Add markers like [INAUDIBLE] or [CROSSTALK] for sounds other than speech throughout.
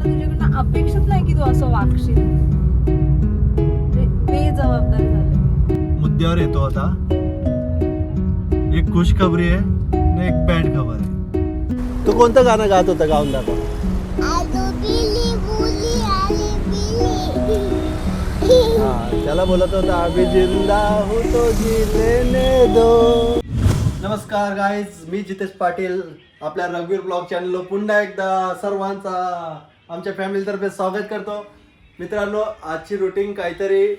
मला तुझ्याकडनं अपेक्षाच नाही की तू असं वागशील. बेजबाबदार झालं. मुद्द्यावर येतो आता. एक खुश खबरी आहे आणि एक बॅड खबर आहे. तू कोणतं गाणं गात होता गाऊन दाखव. आलू बिली बुली आली बिली. हा त्याला बोलत होता अभि जिंदा हूं तो जी लेने दो. नमस्कार गाईज मी जितेश पाटील. आपल्या रघुवीर ब्लॉग चॅनलवर पुन्हा एकदा सर्वांचा आमच्या फॅमिलीतर्फे स्वागत करतो. मित्रांनो आजची रुटीन काहीतरी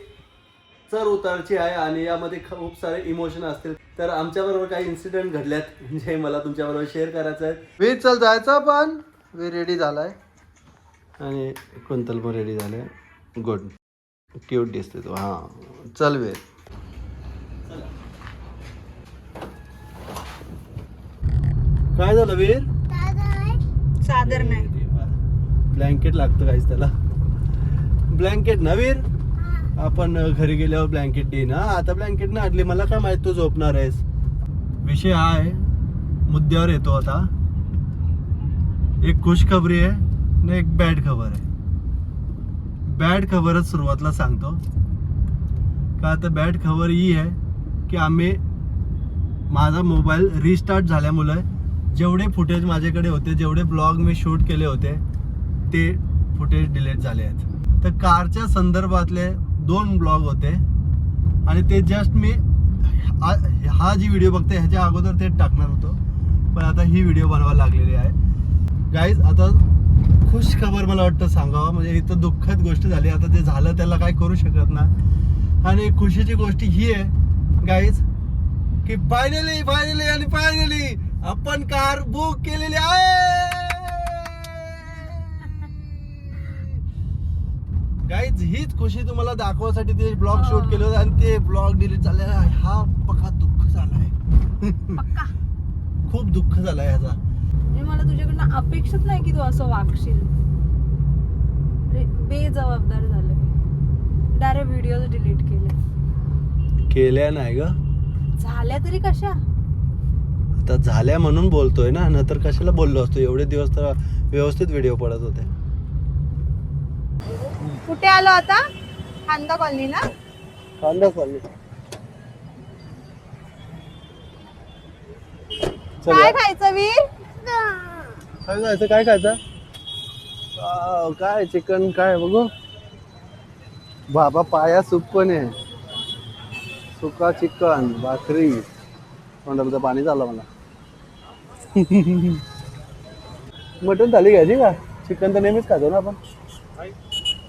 चर उतारची आहे आणि यामध्ये खूप सारे इमोशन असतील. तर आमच्याबरोबर काही इन्सिडेंट घडल्यात जे मला तुमच्याबरोबर शेअर करायचं आहे. वे चल जायचं पण वे रेडी झालाय. आणि कुंतल पण रेडी झाले गुड क्यूट दिसते तो. हां. चल वे काय झालं वीर? सादर नाही. ब्लँकेट लागतं काहीच त्याला. ब्लँकेट ना वीर? आपण घरी गेल्यावर ब्लँकेट दे ना. आता ब्लँकेट ना आणली. मला काय माहीत तू झोपणार आहेस? विषय हा आहे. मुद्द्यावर येतो आता. एक खुश खबरी आहे आणि एक बॅड खबर आहे. बॅड खबरच सुरुवातीला सांगतो. का आता बॅड खबर ही आहे की आम्ही माझा मोबाईल रिस्टार्ट झाल्यामुळे जेवढे फुटेज माझ्याकडे होते जेवढे ब्लॉग मी शूट केले होते ते फुटेज डिलीट झाले आहेत. तर कारच्या संदर्भातले दोन ब्लॉग होते आणि ते जस्ट मी हा- हा जी व्हिडिओ बघते ह्याच्या अगोदर ते टाकणार होतो. पण आता ही व्हिडिओ बनवायला लागलेली आहे. गाईज आता खुश खबर मला वाटतं सांगावं. म्हणजे इथं दुःखद गोष्ट झाली. आता ते झालं त्याला काय करू शकत ना? आणि खुशीची गोष्ट ही आहे गाईज की फायनली फायनली आणि फायनली आपण कार बुक केलेली आहे खुशी तुम्हाला दाखवण्यासाठी ते ब्लॉग हो. शूट केलं होतं आणि ते ब्लॉग डिलीट झालेला हा पक्का दुःख झालाय. पक्का? [LAUGHS] खूप दुःख झालाय ह्याचा म्हणजे मला तुझ्याकडनं अपेक्षाच नाही की तू असं वागशील. म्हणजे बेजबाबदार झालं डायरेक्ट व्हिडिओ डिलीट केले. केल्या नाही ग. झाल्या तरी कशा? आता झाल्या म्हणून बोलतोय ना नंतर कशाला बोललो असतो? एवढे दिवस तर व्यवस्थित व्हिडिओ पडत होते. कुठे आलो आता? खांदा कॉलनी ना? कांदा चालली काय खायचं वीर? काय खायचं? काय खायचं? वाव, काय चिकन काय बघू? बाबा पाया सूप पण आहे. सुका चिकन भाकरी. तोंडाला पाणी झालं मला. [LAUGHS] मटन थाली घ्यायची का? चिकन तर नेहमीच खातो ना आपण.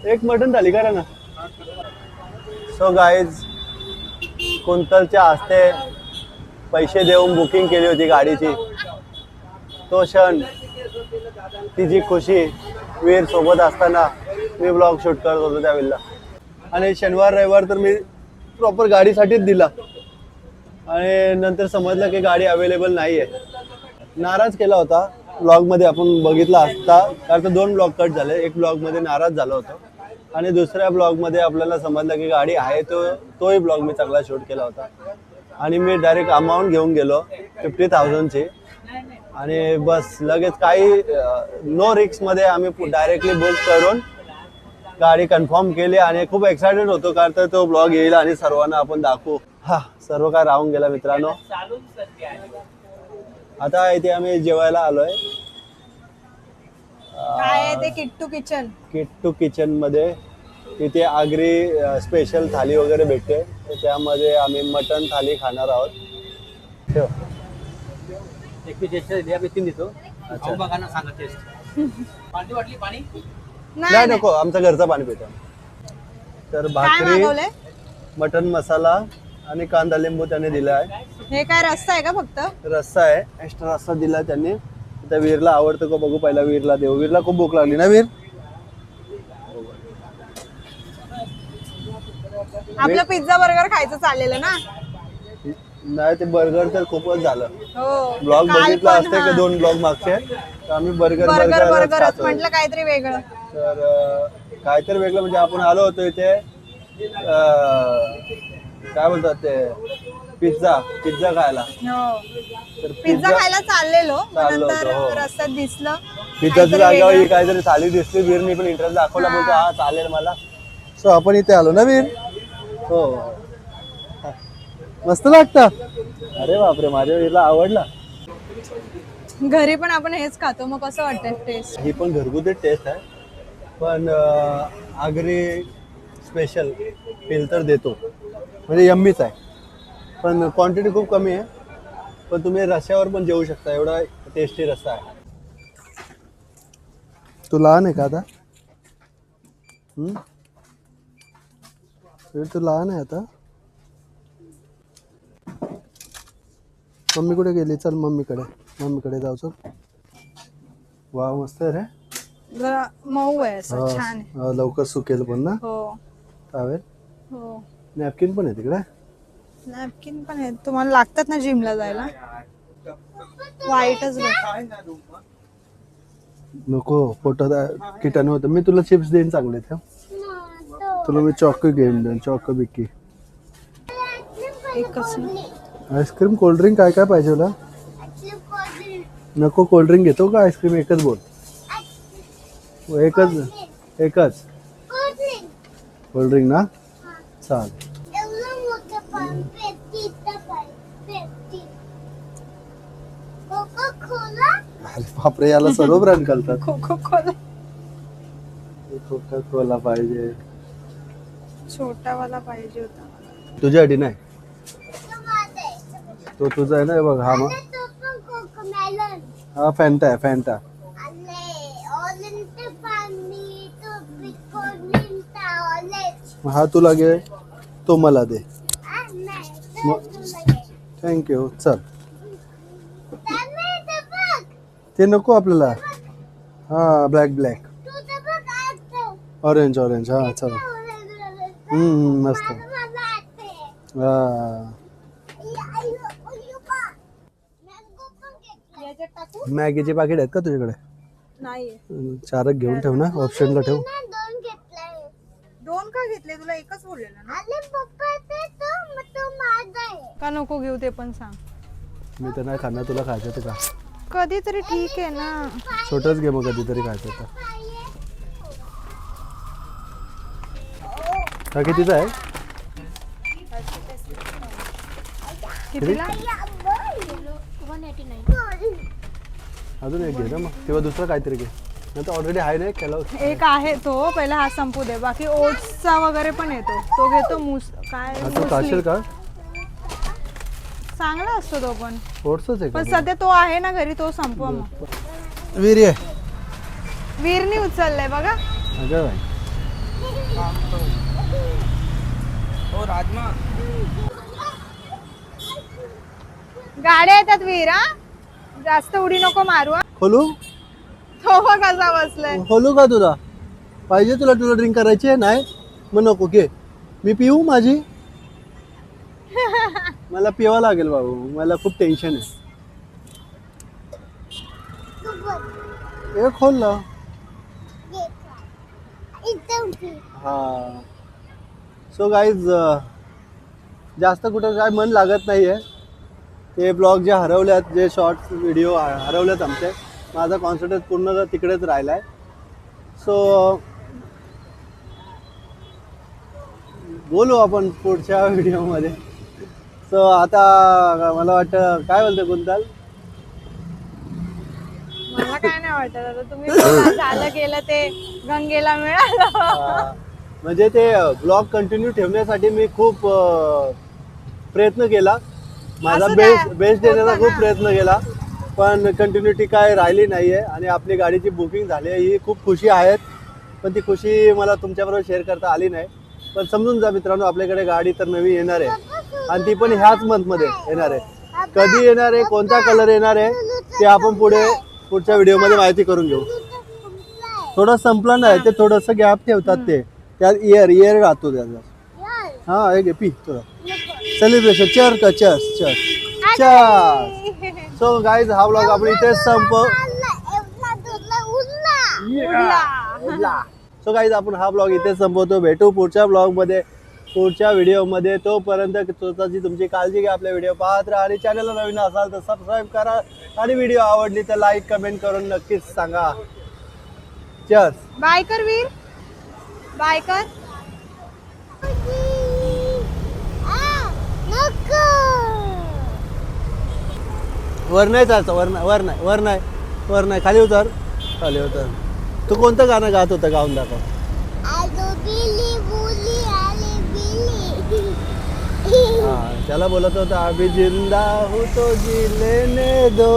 एक मटन थाली करा ना. सो गाईज कुंतलच्या हस्ते पैसे देऊन बुकिंग केली होती गाडीची. तो क्षण तिची खुशी वीर सोबत असताना मी ब्लॉग शूट करत होतो त्यावेळेला आणि शनिवार रविवार तर मी प्रॉपर गाडीसाठीच दिला. आणि नंतर समजलं की गाडी अवेलेबल नाही आहे नाराज केला होता. ब्लॉगमध्ये आपण बघितला असता. कारण तर दोन ब्लॉग कट झाले. एक ब्लॉगमध्ये नाराज झालो होतो. आणि दुसऱ्या ब्लॉगमध्ये आपल्याला समजलं की गाडी आहे तो तोही ब्लॉग मी चांगला शूट केला होता. आणि मी डायरेक्ट अमाऊंट घेऊन गेलो फिफ्टी थाउजंडची आणि बस लगेच काही नो रिक्समध्ये आम्ही डायरेक्टली बुक करून गाडी कन्फर्म केली आणि खूप एक्सायटेड होतो कारण तर तो ब्लॉग येईल आणि सर्वांना आपण दाखवू. हा सर्व काय राहून गेला मित्रांनो. आता इथे आम्ही जेवायला आलोय. काय आहे ते किट्टू किचन किट्टू किचनमध्ये तिथे आगरी स्पेशल थाली वगैरे भेटते. तर त्यामध्ये आम्ही मटन थाली खाणार आहोत. ठेव. एक पीस एक्स्ट्रा द्या मी तीन देतो. अच्छा. खाऊन बघा ना सांगा टेस्ट [LAUGHS] पाणी वाटली पाणी? नाही नको आमचा घरचा पाणी पितो. तर काय भाकरी मागवलंय? मटन मसाला आणि कांदा लिंबू त्याने दिला आहे हे काय रस्ता आहे का फक्त? रस्सा आहे. एक्स्ट्रा रस्सा दिला त्यांनी. त्या वीरला आवडतं का बघू पहिला वीरला देऊ वीरला खूप भूक लागली ना वीर? आपलं पिझ्झा बर्गर खायचं चाललेलं ना? नाही ते बर्गर तर खूपच झालं. हो. ब्लॉग काल बघितला पण, असते हा. का दोन ब्लॉग मागचे. तर आम्ही बर्गर बर्गर म्हटलं काहीतरी वेगळं. तर अं, काहीतरी वेगळं म्हणजे आपण आलो होतो इथे अं, काय बोलतात ते? पिझ्झा पिझ्झा खायला. हो. तर पिझ्झा खायला चाललेलो चाललो नंतर होतो, हो. रस्त्यात दिसलं. पिझ्झाची काहीतरी जागेवर ही वेगळं. काहीतरी थाली दिसली वीरनी पण इंटरेस्ट दाखवला हा. बोलतो हा चालेल मला. सो आपण इथे आलो ना वीर हो. मस्त लागतं. अरे बापरे माझ्या वीरला आवडला. घरी पण आपण हेच खातो मग कसं वाटतं टेस्ट ही पण घरगुती टेस्ट आहे. पण अं, आगरी स्पेशल फील तर देतो. म्हणजे यम्मीच आहे. पण क्वांटिटी खूप कमी आहे. पण तुम्ही रस्त्यावर पण जेवू शकता. एवढा टेस्टी रस्सा आहे. तू लहान आहे का आता? तू लहान आहे आता. मम्मी कुठे गेली? चल मम्मीकडे. मम्मीकडे जाऊ चल. वा मस्त आहे रे. जरा मऊ आहे असं छान आहे. हा, लवकर सुकेल पण ना? हो. हो. नॅपकिन पण आहे तिकडे? नॅपकिन पण आहेत. तुम्हाला लागतात ना जिमला जायला? वाईटच. नको पोटात किटाणू होतं. मी तुला चिप्स देईन चांगले ते तुला मी चॉक घेऊन देईन चॉक बिक्की. एकच आईस्क्रीम कोल्ड्रिंक काय काय पाहिजे तुला? नको कोल्ड्रिंक घेतो का आईस्क्रीम एकच बोल. हो, एकच. एकच कोल्ड्रिंक ना? चाल एवढं मोठं पण पेटी इथं पण पेटी कोका कोला अरे बापरे याला सर्व ब्रँड घालतात. कोको कोला कोका कोला पाहिजे. छोटावाला पाहिजे होता. तुझ्यासाठी नाही? तो तुझा आहे ना हे बघ हा मग. आणि तो पण कोको मेलन हा फॅन्टा आहे फॅन्टा मग हा तुला घे तो मला दे. थँक्यू चल त्याने ते बघ ते नको आपल्याला. हा ब्लॅक ब्लॅक तू ते ऑरेंज ऑरेंज हा चल मस्त. हा. मॅगीचे पाकिट आहेत का तुझ्याकडे? चारक घेऊन ठेव ना ऑप्शनला ठेव. दोन का घेतले? तुला एकच बोललेला ते तो तो का नको घेऊ ते पण सांग. मी तर नाही खाणार तुला खायचं तर का कधीतरी ठीक आहे ना. छोटंच घे मग कधीतरी खायचं तर हा कितीचा आहे? कितीला अजून एक घे ना मग. किंवा दुसरं काहीतरी घे. नाही तर ऑलरेडी आहे ना एक केला एक आहे तो पहिला हा संपू दे. बाकी ओट्सचा वगैरे पण येतो. तो घेतो मूस काय. का? चांगला असतो तो पण. आहे पण का सध्या तो आहे ना घरी तो संपवा मग. वीर आहे वीरनी उचललाय बघा. अगं बाई. गाड्या येतात वीर हा? जास्त उडी नको मारू हा. खोलू? तो बघ कसा बसलाय. खोलू का तुला? पाहिजे तुला तुला ड्रिंक करायची आहे नाही? मग नको घे. मी पिऊ माझी? मला पिवा लागेल बाबू. मला खूप टेन्शन आहे. हे खोल ना. हा. सो गाईज जास्त कुठं काय मन लागत नाही आहे ते ब्लॉग जे हरवल्यात जे शॉर्ट्स व्हिडिओ हरवल्यात आमचे माझा कॉन्सन्ट्रेट पूर्ण तिकडेच राहिला आहे सो बोलू आपण पुढच्या व्हिडिओमध्ये सो आता मला वाटतं काय बोलतं कुंताल मला काय नाही वाटत आता. तुम्ही बोला, झालं गेलं ते गंगेला मिळालं. म्हणजे ते ब्लॉग कंटिन्यू ठेवण्यासाठी मी खूप अ, प्रयत्न केला. माझा असू बेस्ट. बेस्ट देण्याचा होतं खूप ना. प्रयत्न केला. पण कंटिन्युटी काय राहिली नाहीये आणि आपली गाडीची बुकिंग झाली आहे ही खूप खुशी आहेत. पण ती खुशी मला तुमच्याबरोबर शेअर करता आली नाही. पण समजून जा मित्रांनो आपल्याकडे गाडी तर नवी येणार आहे. आणि ती पण ह्याच मंथमध्ये येणार आहे. कधी येणार आहे कोणता कलर येणार आहे ते आपण पुढे पुढच्या व्हिडिओमध्ये माहिती करून घेऊ. थोडं संपलं नाही ते थोडंसं गॅप ठेवतात ते. त्यात इयर इयर राहतो त्याचा. हा घे पी नको. सेलिब्रेशन चर का cheers cheers cheers so guys हा ब्लॉग आपण इथेच संप आला, एवढा दुरला उरला. सो गाईज आपण हा ब्लॉग इथेच संपवतो. भेटू पुढच्या ब्लॉगमध्ये. पुढच्या व्हिडिओमध्ये तोपर्यंत स्वतःची तुमची काळजी घ्या आपल्या व्हिडिओ पाहत राहा आणि चॅनलला नवीन असाल तर सबस्क्राईब करा. आणि व्हिडिओ आवडली तर लाईक कमेंट करून नक्कीच सांगा. चल बाय कर वीर बाय कर आ, नको वर नाही चालतं वर नाही वर नाही वर नाही वर नाही. खाली उतर. खाली उतर. तू कोणतं गाणं गात होतं गाऊन दाखव आलो बिली बुली आले बिली हा त्याला बोलत होता अभि जिंदा हूँ हो तो जी लेने दो.